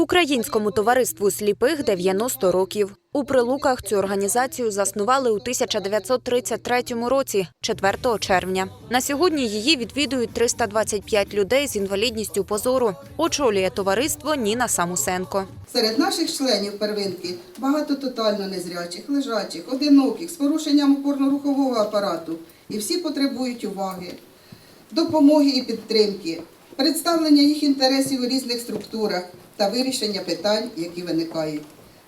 Українському товариству сліпих 90 років. У Прилуках цю організацію заснували у 1933 році, 4 червня. На сьогодні її відвідують 325 людей з інвалідністю позору. Очолює товариство Ніна Самусенко. Серед наших членів первинки багато тотально незрячих, лежачих, одиноких, з порушенням опорно-рухового апарату. І всі потребують уваги, допомоги і підтримки, представлення їх інтересів у різних структурах та вирішення питань, які виникають.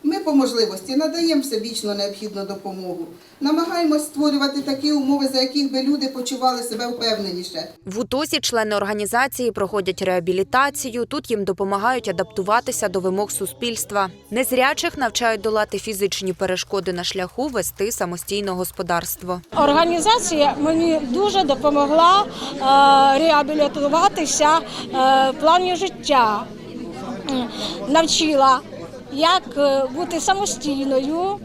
Ми по можливості надаємо всебічно необхідну допомогу, намагаємось створювати такі умови, за яких би люди почували себе впевненіше. В УТОСі члени організації проходять реабілітацію. Тут їм допомагають адаптуватися до вимог суспільства. Незрячих навчають долати фізичні перешкоди на шляху вести самостійне господарство. Організація мені дуже допомогла е, реабілітуватися е, в плані життя, навчила, як е, бути самостійною, е,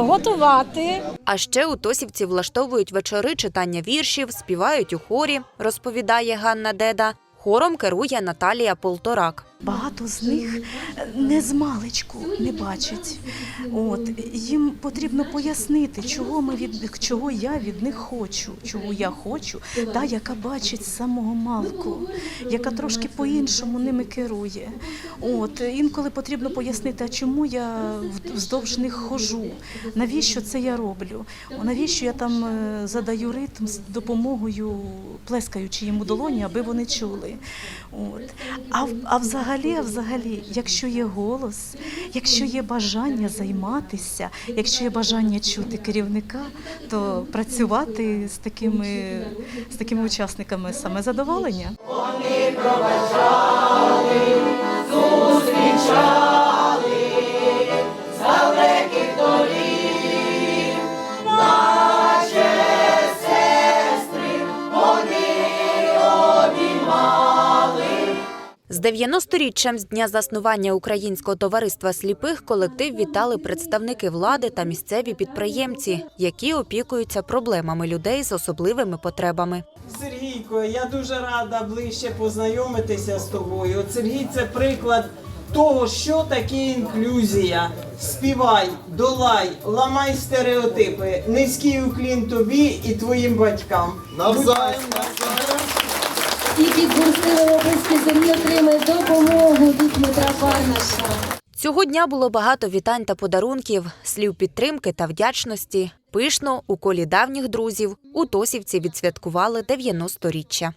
готувати. А ще утосівці влаштовують вечори читання віршів, співають у хорі, розповідає Ганна Деда. Хором керує Наталія Полторак. Багато з них не з маличку не бачать. От їм потрібно пояснити, чого ми від чого я від них хочу, чого я хочу, та яка бачить з самого малку, яка трошки по-іншому ними керує. От інколи потрібно пояснити, а чому я вздовж них хожу, навіщо це я роблю, навіщо я там е, задаю ритм з допомогою, плескаючи їм у долоні, аби вони чули. От. А, а взагалі, а взагалі, якщо є голос, якщо є бажання займатися, якщо є бажання чути керівника, то працювати з такими, з такими учасниками саме задоволення. З 90-річчям з дня заснування Українського товариства сліпих колектив вітали представники влади та місцеві підприємці, які опікуються проблемами людей з особливими потребами. Сергійко, я дуже рада ближче познайомитися з тобою. От Сергій це приклад того, що таке інклюзія. Співай, долай, ламай стереотипи. Низький уклін тобі і твоїм батькам. Навзаєм, І під бурстили описки землі отримає допомогу від Дмитра Парнаша. Цього дня було багато вітань та подарунків, слів підтримки та вдячності. Пишно у колі давніх друзів у Тосівці відсвяткували 90-річчя.